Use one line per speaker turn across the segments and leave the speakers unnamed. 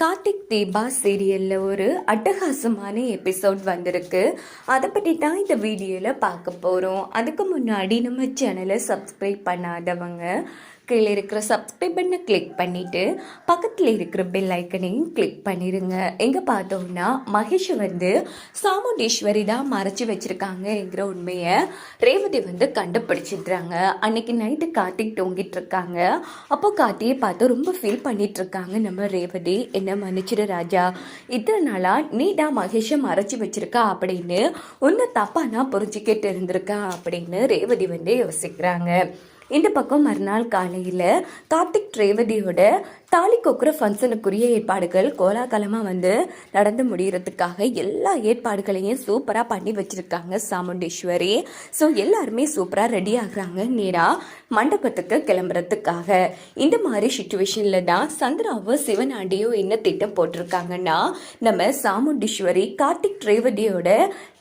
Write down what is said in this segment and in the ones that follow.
கார்த்திக் தீபா சீரியலில் ஒரு அட்டகாசமான எபிசோட் வந்திருக்கு. அதை பற்றி தான் இந்த வீடியோவில் பார்க்க போகிறோம் அதுக்கு முன்னாடி நம்ம சேனலை சப்ஸ்கிரைப் பண்ணாதவங்க கீழே இருக்கிற சப்ஸ்கிரைப் பண்ணை கிளிக் பண்ணிவிட்டு பக்கத்தில் இருக்கிற பெல் ஐக்கனையும் கிளிக் பண்ணிடுங்க எங்கே பார்த்தோம்னா மகேஷ் வந்து சாமுண்டீஸ்வரி தான் மறைச்சி வச்சுருக்காங்கங்கிற உண்மையை ரேவதி வந்து கண்டுபிடிச்சிடுறாங்க. அன்னைக்கு நைட்டு கார்த்திக் தூங்கிட்டு இருக்காங்க. அப்போ கார்த்தியை பார்த்து ரொம்ப ஃபீல் பண்ணிட்டு இருக்காங்க நம்ம ரேவதி. என்ன மன்னிச்சிடு ராஜா. இத்தனை நாளாக நீ தான் மகேஷை மறைச்சி வச்சிருக்கா அப்படின்னு உன்னை தப்பாக நான் புரிஞ்சுக்கிட்டு இருந்திருக்கா அப்படின்னு ரேவதி வந்து யோசிக்கிறாங்க. இந்த பக்கம் மறுநாள் காலையில் கார்த்திக் ரேவதியோட தாலி கொக்குற ஃபங்க்ஷனுக்குரிய ஏற்பாடுகள் கோலாகலமாக வந்து நடந்து முடிகிறதுக்காக எல்லா ஏற்பாடுகளையும் சூப்பராக பண்ணி வச்சுருக்காங்க சாமுண்டீஸ்வரி. ஸோ எல்லாருமே சூப்பராக ரெடி ஆகுறாங்க நேராக மண்டபத்துக்கு கிளம்புறதுக்காக. இந்த மாதிரி சுச்சுவேஷனில் தான் சந்திராவோ சிவனாண்டியோ என்ன திட்டம் போட்டிருக்காங்கன்னா நம்ம சாமுண்டீஸ்வரி கார்த்திக் ரேவதியோட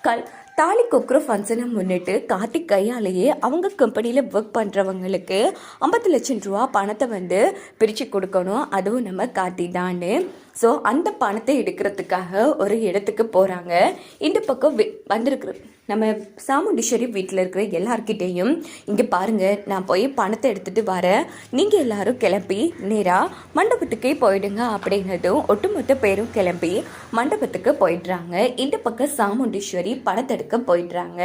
கல் தாலி கொக்ரோ ஃபங்க்ஷனை முன்னிட்டு கார்த்திக் கையாலேயே அவங்க கம்பெனியில் ஒர்க் பண்ணுறவங்களுக்கு ஐம்பது லட்சம் ரூபா பணத்தை வந்து பிரித்து கொடுக்கணும். அதுவும் நம்ம கார்த்தி தான்னு. ஸோ அந்த பணத்தை எடுக்கிறதுக்காக ஒரு இடத்துக்கு போகிறாங்க இந்த பக்கம் வி- வந்திருக்கிற நம்ம சாமுண்டீஸ்வரி வீட்டில் இருக்கிற எல்லார்கிட்டேயும் இங்கே பாருங்கள் நான் போய் பணத்தை எடுத்துகிட்டு வரேன். நீங்கள் எல்லாரும் கிளம்பி நேராக மண்டபத்துக்கே போயிடுங்க அப்படின்னதும் ஒட்டுமொத்த பேரும் கிளம்பி மண்டபத்துக்கு போயிடுறாங்க. இந்த பக்கம் சாமுண்டீஸ்வரி பணத்தை எடுக்க போயிடுறாங்க.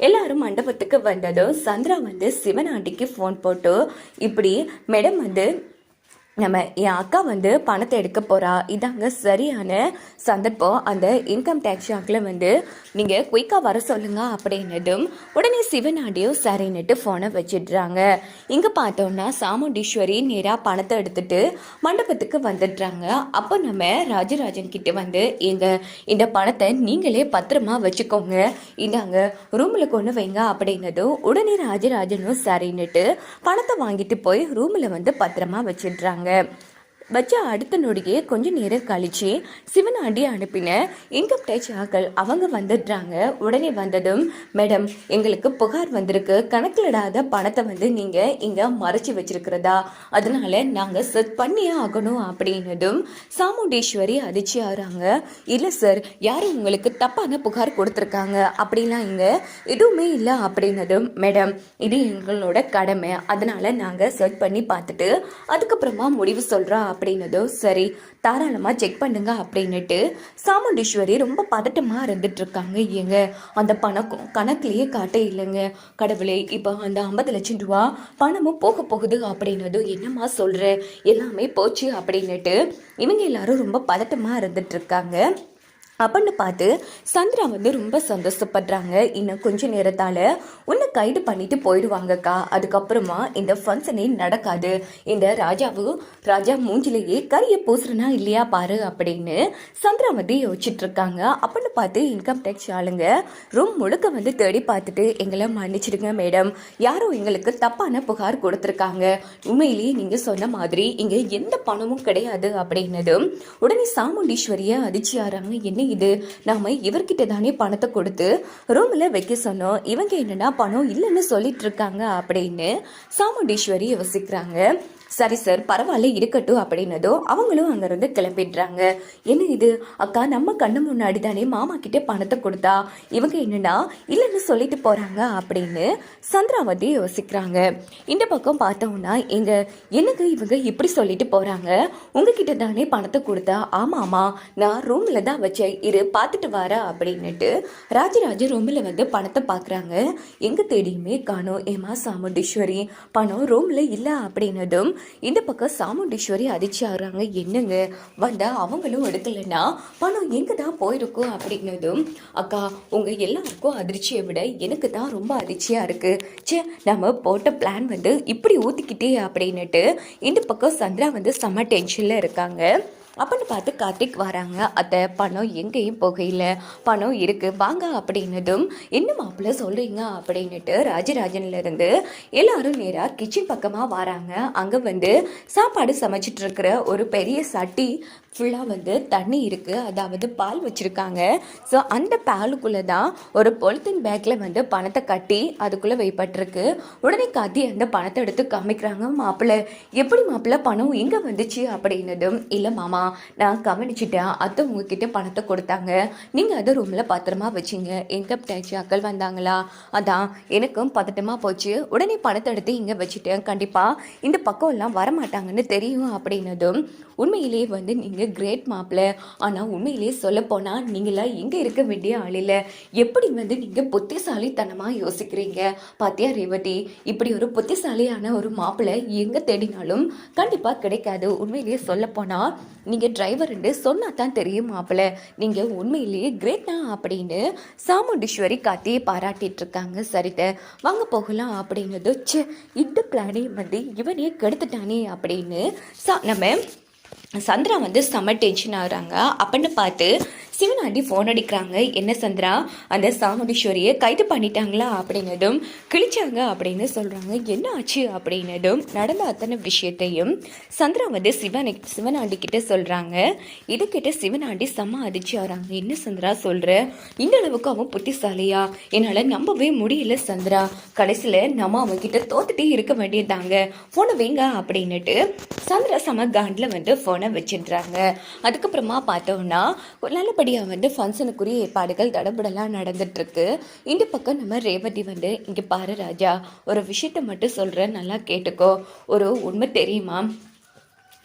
எல்லாரும் மண்டபத்துக்கு வந்ததும் சந்திரா வந்து சிவனாண்டிக்கு ஃபோன் போட்டு இப்படி மேடம் வந்து நம்ம என் அக்கா வந்து பணத்தை எடுக்க போகிறா இதாங்க சரியான சந்தர்ப்பம். அந்த இன்கம் டேக்ஸ் ஷாக்கில் வந்து நீங்கள் குயிக்காக வர சொல்லுங்க அப்படின்னதும் உடனே சிவனாண்டியும் சரின்னுட்டு ஃபோனை வச்சிடுறாங்க. இங்கே பார்த்தோம்னா சாமுண்டீஸ்வரி நேராக பணத்தை எடுத்துட்டு மண்டபத்துக்கு வந்துடுறாங்க. அப்போ நம்ம ராஜராஜன் கிட்ட வந்து எங்கள் இந்த பணத்தை நீங்களே பத்திரமா வச்சுக்கோங்க. இந்தாங்க ரூமில் கொண்டு வைங்க அப்படின்னதும் உடனே ராஜராஜனும் சரின்னுட்டு பணத்தை வாங்கிட்டு போய் ரூமில் வந்து பத்திரமா வச்சிடுறாங்க. trải வச்ச அடுத்த நொடியே கொஞ்ச நேரம் கழிச்சு சிவனாண்டி அனுப்பின இன்கம் டேக்ஸ் ஆக்கள் அவங்க வந்துடுறாங்க. உடனே வந்ததும் மேடம் எங்களுக்கு புகார் வந்திருக்கு. கணக்கிலிடாத பணத்தை வந்து நீங்கள் இங்கே மறைச்சி வச்சிருக்கிறதா? அதனால நாங்கள் செட் பண்ணியே ஆகணும் அப்படின்னதும் சாமுண்டீஸ்வரி அதிர்ச்சி ஆகிறாங்க இல்லை சார் யாரும் உங்களுக்கு தப்பான புகார் கொடுத்துருக்காங்க. அப்படிலாம் இங்கே எதுவுமே இல்லை அப்படின்னதும் மேடம் இது எங்களோட கடமை. அதனால நாங்கள் செட் பண்ணி பார்த்துட்டு அதுக்கப்புறமா முடிவு சொல்கிறோம் அப்படின்னதோ சரி தாராளமாக செக் பண்ணுங்க அப்படின்னுட்டு சாமுண்டீஸ்வரி ரொம்ப பதட்டமாக இருந்துட்டு இருக்காங்க ஏங்க. அந்த பணம் கணக்குலேயே காட்ட இல்லைங்க. கடவுளே இப்போ அந்த ஐம்பது லட்சம் ரூபா பணமும் போக போகுது அப்படின்னதும் என்னம்மா சொல்கிற எல்லாமே போச்சு அப்படின்னுட்டு இவங்க எல்லாரும் ரொம்ப பதட்டமாக இருந்துட்டு இருக்காங்க அப்படின்னு பார்த்து சந்திரா வந்து ரொம்ப சந்தோஷப்படுறாங்க. இன்னும் கொஞ்ச நேரத்தால் உன்னை கைது பண்ணிட்டு போயிடுவாங்கக்கா. அதுக்கப்புறமா இந்த ஃபங்க்ஷனே நடக்காது. இந்த ராஜாவு ராஜா மூஞ்சிலேயே கரிய பூசுறனா இல்லையா பாரு அப்படின்னு சந்திரா வந்து யோசிச்சுட்டு இருக்காங்க. அப்படின்னு பார்த்து இன்கம் டேக்ஸ் ஆளுங்க ரூம் முழுக்க வந்து தேடி பார்த்துட்டு எங்களை மன்னிச்சிடுங்க மேடம் யாரோ எங்களுக்கு தப்பான புகார் கொடுத்துருக்காங்க. உண்மையிலேயே நீங்கள் சொன்ன மாதிரி இங்கே எந்த பணமும் கிடையாது அப்படின்னதும் உடனே சாமுண்டீஸ்வரியை அதிர்ச்சியாராங்க என்ன இது நாம இவர்கிட்ட தானே பணத்தை கொடுத்து ரூம்ல வைக்க சொன்னோம். இவங்க என்னன்னா பணம் இல்லைன்னு சொல்லிட்டு இருக்காங்க அப்படின்னு சாமுண்டீஸ்வரி யோசிக்கிறாங்க. சரி சார் பரவாயில்ல இருக்கட்டும் அப்படின்னதோ அவங்களும் அங்கேருந்து கிளம்பிடுறாங்க. என்ன இது? அக்கா நம்ம கண்ணு முன்னாடி தானே மாமா கிட்டே பணத்தை கொடுத்தா? இவங்க என்னன்னா இல்லைன்னு சொல்லிட்டு போகிறாங்க அப்படின்னு சந்திராவதி யோசிக்கிறாங்க. இந்த பக்கம் பார்த்தோம்னா எங்க எனக்கு இவங்க இப்படி சொல்லிட்டு போகிறாங்க உங்ககிட்ட தானே பணத்தை கொடுத்தா? ஆமாமா நான் ரூமில் தான் வச்சேன். இரு பார்த்துட்டு வர அப்படின்னுட்டு ராஜராஜ ரூமில் வந்து பணத்தை பார்க்குறாங்க எங்கே தேடியுமே காணும். ஏமா சாமுண்டீஸ்வரி பணம் ரூமில் இல்லை அப்படின்னதும் இந்த பக்கம் சாமுண்டீஸ்வரி அதிர்ச்சி ஆகுறாங்க. என்னங்க? வந்தால் அவங்களும் எடுக்கலைன்னா பணம் எங்கே தான் போயிருக்கும் அப்படின்னதும் அக்கா உங்கள் எல்லாருக்கும் அதிர்ச்சியை விட எனக்கு தான் ரொம்ப அதிர்ச்சியாக இருக்குது ச்சே நம்ம போட்ட பிளான் வந்து இப்படி ஊற்றிக்கிட்டே அப்படின்னுட்டு இந்த பக்கம் சந்திரா வந்து செம்ம டென்ஷனில் இருக்காங்க. அப்படின்னு பார்த்து கார்த்திக் வராங்க. அத்தை பணம் எங்கேயும் போகையில். பணம் இருக்குது வாங்க அப்படின்னதும் என்ன மாப்பிள்ள சொல்கிறீங்க அப்படின்னுட்டு ராஜராஜன்லேருந்து எல்லாரும் நேராக கிச்சன் பக்கமாக வராங்க. அங்கே வந்து சாப்பாடு சமைச்சிட்ருக்கிற ஒரு பெரிய சட்டி ஃபுல்லாக வந்து தண்ணி இருக்குது அதாவது பால் வச்சுருக்காங்க. ஸோ அந்த பாலுக்குள்ளே தான் ஒரு பொலித்தீன் பேக்கில் வந்து பணத்தை கட்டி அதுக்குள்ளே வைப்பட்டிருக்கு. உடனே காத்தி அந்த பணத்தை எடுத்து காமிக்கிறாங்க மாப்பிள்ளை எப்படி மாப்பிள்ளை பணம் எங்கே வந்துச்சு? அப்படின்னதும் இல்லை மாமா நான் கவனிச்சிட்டேன். அத்தை உங்ககிட்ட பணத்தை கொடுத்தாங்க. நீங்கள் அதை ரூமில் பத்திரமா வச்சிங்க. இன்கம் டேக்ஸ் அக்கள் வந்தாங்களா? அதான் எனக்கும் பதட்டமாக போச்சு. உடனே பணத்தை எடுத்து இங்கே வச்சுட்டேன். கண்டிப்பாக இந்த பக்கம்லாம் வரமாட்டாங்கன்னு தெரியும் அப்படின்னதும் உண்மையிலேயே வந்து நீங்கள் கிரேட் மாப்பிள்ள ஆனால் உண்மையிலேயே சொல்லப்போனால் நீங்களாம் எங்கே இருக்க வேண்டிய ஆளில் இல்லை. எப்படி வந்து நீங்கள் புத்திசாலித்தனமாக யோசிக்கிறீங்க? பாத்தியா ரேவதி? இப்படி ஒரு புத்திசாலியான ஒரு மாப்பிள்ளை எங்கே தேடினாலும் கண்டிப்பாக கிடைக்காது. உண்மையிலேயே சொல்லப்போனால் நீங்கள் டிரைவருன்னு சொன்னால் தான் தெரியும் மாப்பிள்ளை நீங்கள் உண்மையிலேயே கிரேட்டா அப்படின்னு சாமுண்டீஸ்வரி காத்தியை பாராட்டிட்டு இருக்காங்க சரிட்ட வாங்க போகலாம் அப்படின்னது ச்சே இந்த பிளானே வந்து இவனே கெடுத்துட்டானே அப்படின்னு சா நம்ம சந்திரா வந்து செம்ம டென்ஷன் ஆகுறாங்க. அப்படின்னு பார்த்து சிவனாண்டி ஃபோன் அடிக்கிறாங்க. என்ன சந்திரா அந்த சாமுண்டீஸ்வரியை கைது பண்ணிட்டாங்களா? அப்படின்னதும் கிழிச்சாங்க அப்படின்னு சொல்கிறாங்க என்ன ஆச்சு? அப்படின்னதும் நடந்த அத்தனை விஷயத்தையும் சந்திரா வந்து சிவனை சிவனாண்டி கிட்ட சொல்கிறாங்க இது கிட்ட சிவனாண்டி செம்ம அதிர்ச்சி ஆகிறாங்க என்ன சந்திரா சொல்கிற இந்த அளவுக்கு அவன் புத்திசாலியா? என்னால் நம்பவே முடியல சந்திரா. கடைசியில் நம்ம அவன்கிட்ட தோத்துட்டே இருக்க வேண்டியதாங்க ஃபோனை வைங்க அப்படின்னுட்டு சந்திரா செம காண்டில் வந்து ஃபோனை வச்சிடுறாங்க. அதுக்கப்புறமா பார்த்தோம்னா இப்படியாக வந்து ஃபங்க்ஷனுக்குரிய ஏற்பாடுகள் தடபடலாம் நடந்துட்டுருக்கு. இந்த பக்கம் நம்ம ரேவதி வந்து இங்கே பாரு ராஜா ஒரு விஷயத்த மட்டும் சொல்கிறேன் நல்லா கேட்டுக்கோ. ஒரு உண்மை தெரியுமா?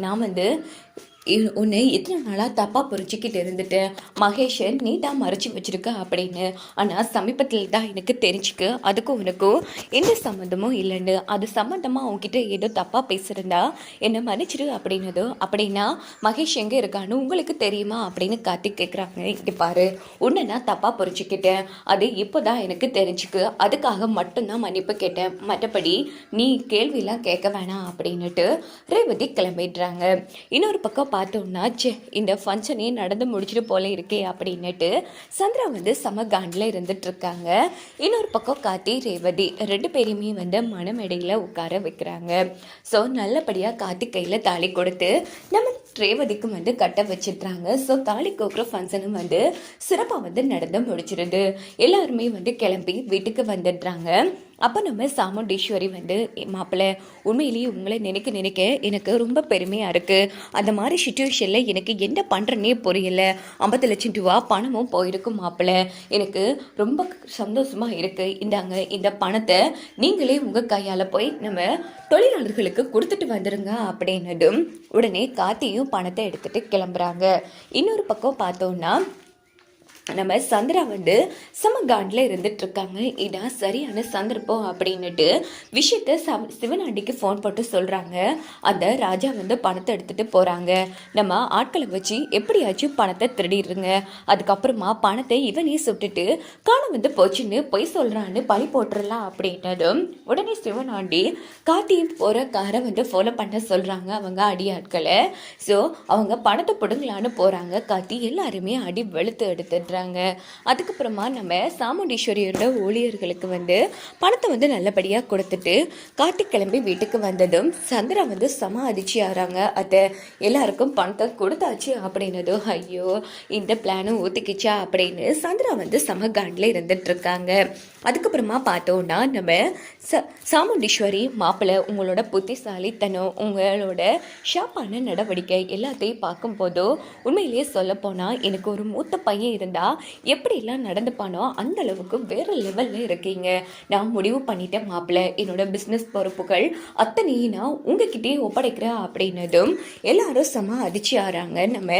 நான் வந்து உன்னை இத்தனை நாளாக தப்பாக புரிஞ்சிக்கிட்டு இருந்துட்டு மகேஷன் நீ தான் மறைச்சி வச்சிருக்க அப்படின்னு. ஆனால் சமீபத்தில் தான் எனக்கு தெரிஞ்சுக்கு அதுக்கும் உனக்கும் எந்த சம்மந்தமும் இல்லைன்னு. அது சம்மந்தமாக உங்ககிட்ட ஏதோ தப்பாக பேசுகிறதா என்னை மன்னிச்சிரு அப்படின்னதோ அப்படின்னா மகேஷ் எங்கே இருக்கான்னு உங்களுக்கு தெரியுமா அப்படின்னு காத்தி கேட்குறாங்க இங்கே பாரு உன்னை நான் தப்பாக புரிஞ்சிக்கிட்டேன். அது இப்போ தான் எனக்கு தெரிஞ்சுக்கு அதுக்காக மட்டும்தான் மன்னிப்பு கேட்டேன். மற்றபடி நீ கேள்வியெல்லாம் கேட்க வேணாம் அப்படின்னுட்டு ரேவதி கிளம்பிடுறாங்க. இன்னொரு பக்கம் பார்த்தோம்னா சே இந்த ஃபங்க்ஷனே நடந்து முடிச்சிட்டு போல இருக்கே அப்படின்னுட்டு சந்திரா வந்து சமகாண்டில் இருந்துட்டுருக்காங்க இன்னொரு பக்கம் காத்தி ரேவதி ரெண்டு பேரையுமே வந்து மனமேடையில் உட்கார வைக்கிறாங்க. ஸோ நல்லபடியாக காத்தி கையில் தாலி கொடுத்து நம்ம ரேவதிக்கும் வந்து கட்ட வச்சிடுறாங்க ஸோ தாலி கோக்குற ஃபங்க்ஷனும் வந்து சிறப்பாக வந்து நடந்து முடிச்சிருது. எல்லாருமே வந்து கிளம்பி வீட்டுக்கு வந்துடுறாங்க. அப்போ நம்ம சாமுண்டீஸ்வரி வந்து மாப்பிள்ளை உண்மையிலேயே உங்களை நினைக்க நினைக்க எனக்கு ரொம்ப பெருமையாக இருக்குது அந்த மாதிரி சுச்சுவேஷனில் எனக்கு என்ன பண்ணுறனே புரியல. ஐம்பது லட்சம் ரூபா பணமும் போயிருக்கும் மாப்பிள்ளை எனக்கு ரொம்ப சந்தோஷமாக இருக்குது இந்தாங்க இந்த பணத்தை நீங்களே உங்கள் கையால் போய் நம்ம தொழிலாளர்களுக்கு கொடுத்துட்டு வந்துடுங்க அப்படின்னதும் உடனே காத்தியும் பணத்தை எடுத்துட்டு கிளம்புறாங்க. இன்னொரு பக்கம் பார்த்தோம்னா நம்ம சந்திரா வந்து சமகாண்டில் இருந்துகிட்ருக்காங்க இருந்துட்டு இருக்காங்க இதான் சரியான சந்தர்ப்பம் அப்படின்னுட்டு விஷயத்த சம் சிவனாண்டிக்கு ஃபோன் போட்டு சொல்கிறாங்க அந்த ராஜா வந்து பணத்தை எடுத்துகிட்டு போகிறாங்க நம்ம ஆட்களை வச்சு எப்படியாச்சும் பணத்தை திருடிடுங்க. அதுக்கப்புறமா பணத்தை இவனே சுட்டுட்டு காணம் வந்து போச்சுன்னு பொய் சொல்கிறான்னு பழி போட்டுடலாம் அப்படின்னதும் உடனே சிவனாண்டி காத்தியும் போகிற காரை வந்து ஃபாலோ பண்ண சொல்கிறாங்க அவங்க அடியாட்களை. ஸோ அவங்க பணத்தை பிடுங்கலான்னு போகிறாங்க காத்தி எல்லாருமே அடி வெளுத்து பண்ணுறாங்க அதுக்கப்புறமா நம்ம சாமுண்டீஸ்வரியோட ஊழியர்களுக்கு வந்து பணத்தை வந்து நல்லபடியாக கொடுத்துட்டு காட்டு கிளம்பி வீட்டுக்கு வந்ததும் சந்திரா வந்து சம அதிர்ச்சி ஆகிறாங்க அதை எல்லாருக்கும் பணத்தை கொடுத்தாச்சு அப்படின்னதும் ஐயோ இந்த பிளானும் ஊற்றிக்கிச்சா அப்படின்னு சந்திரா வந்து சம காண்டில் இருந்துட்டுருக்காங்க. அதுக்கப்புறமா பார்த்தோம்னா நம்ம ச சாமுண்டீஸ்வரி மாப்பிள்ளை உங்களோட புத்திசாலித்தனம் உங்களோட ஷாப்பான நடவடிக்கை எல்லாத்தையும் பார்க்கும்போதோ உண்மையிலேயே சொல்லப்போனால் எனக்கு ஒரு மூத்த பையன் இருந்தால் எப்படிலாம் நடந்துப்பானோ அந்த அளவுக்கு வேற லெவலில் இருக்கீங்க. நான் முடிவு பண்ணிட்டேன் மாப்பிள்ள என்னோட பிஸ்னஸ் பொறுப்புகள் அத்தனையும் நான் உங்ககிட்டயே ஒப்படைக்கிறேன் அப்படின்னதும் எல்லாரும் செம அதிர்ச்சி ஆறாங்க. நம்ம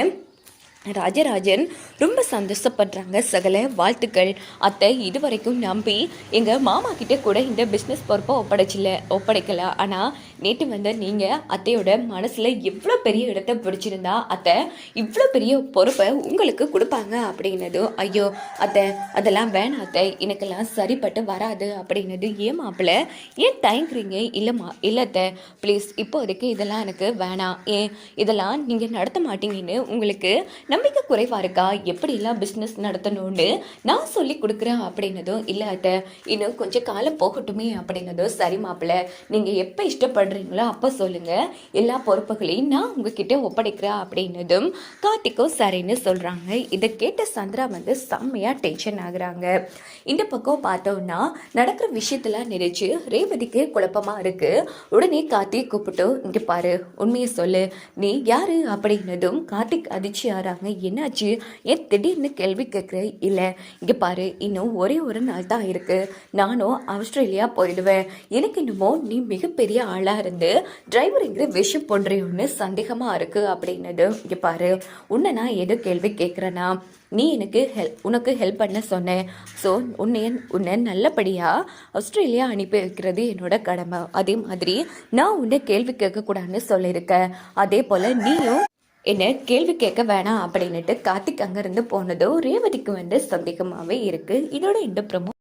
ராஜராஜன் ரொம்ப சந்தோஷப்படுறாங்க. சகல வாழ்த்துக்கள். அத்தை இதுவரைக்கும் நம்பி எங்கள் மாமா கிட்டே கூட இந்த பிஸ்னஸ் பொறுப்பை ஒப்படைச்சில ஒப்படைக்கல. ஆனால் நேற்று வந்து நீங்கள் அத்தையோட மனசில் எவ்வளோ பெரிய இடத்த பிடிச்சிருந்தா அத்தை இவ்வளோ பெரிய பொறுப்பை உங்களுக்கு கொடுப்பாங்க அப்படின்னதும் ஐயோ அத்தை அதெல்லாம் வேணாம் அத்தை. எனக்கெல்லாம் சரிப்பட்டு வராது அப்படின்னது ஏன் மாப்பிள்ள ஏன் தயங்குறீங்க? இல்லைம்மா இல்லை அத்தை. ப்ளீஸ் இப்போதைக்கு இதெல்லாம் எனக்கு வேணாம். ஏன் இதெல்லாம் நீங்கள் நடத்த மாட்டீங்கன்னு உங்களுக்கு நம்பிக்கை குறைவா இருக்கா? எப்படிலாம் பிஸ்னஸ் நடத்தணும்னு நான் சொல்லி கொடுக்குறேன் அப்படின்னதும் இல்லை அத்தை இன்னும் கொஞ்சம் காலம் போகட்டுமே அப்படின்னதும் சரி மாப்பிள்ள நீங்கள் எப்போ இஷ்டப்படுறீங்களோ அப்போ சொல்லுங்கள் எல்லா பொறுப்புகளையும் நான் உங்ககிட்ட ஒப்படைக்கிறேன் அப்படின்னதும் கார்த்திக்கும் சரின்னு சொல்கிறாங்க இதை கேட்ட சந்திரா வந்து செம்மையாக டென்ஷன் ஆகுறாங்க. இந்த பக்கம் பார்த்தோம்னா நடக்கிற விஷயத்தெல்லாம் நினைச்சு ரேவதிக்கு குழப்பமாக இருக்குது உடனே கார்த்திக் கூப்பிட்டு இங்கே பாரு உண்மையை சொல்லு. நீ யாரு? அப்படின்னதும் கார்த்திக் அதிர்ச்சி ஆறாங்க என்னாச்சு? ஏன் திடீர்னு கேள்வி கேட்குற? இல்லை இங்கே பாரு இன்னும் ஒரே ஒரு நாள் தான் இருக்குது நானும் ஆஸ்திரேலியா போயிடுவேன். எனக்கு என்னமோ நீ மிகப்பெரிய ஆளாக இருந்து டிரைவருங்கிற விஷயம் பண்ணுறியோன்னு சந்தேகமாக இருக்குது அப்படின்னது இங்கே பாரு உன்னை நான் எது கேள்வி கேட்குறேன்னா நீ எனக்கு ஹெல்ப் உனக்கு ஹெல்ப் பண்ண சொன்னேன். ஸோ உன்னை உன்னை நல்லபடியாக ஆஸ்திரேலியா அனுப்பி வைக்கிறது என்னோட கடமை. அதே மாதிரி நான் உன்னை கேள்வி கேட்கக்கூடாதுன்னு சொல்லியிருக்கேன். அதே போல் நீயும் என்ன கேள்வி கேட்க வேணாம் அப்படின்னுட்டு கார்த்திக் அங்கேருந்து போனதோ ரேவதிக்கு வந்து சந்தேகமாகவே இருக்குது இதோட இந்த ப்ரமோ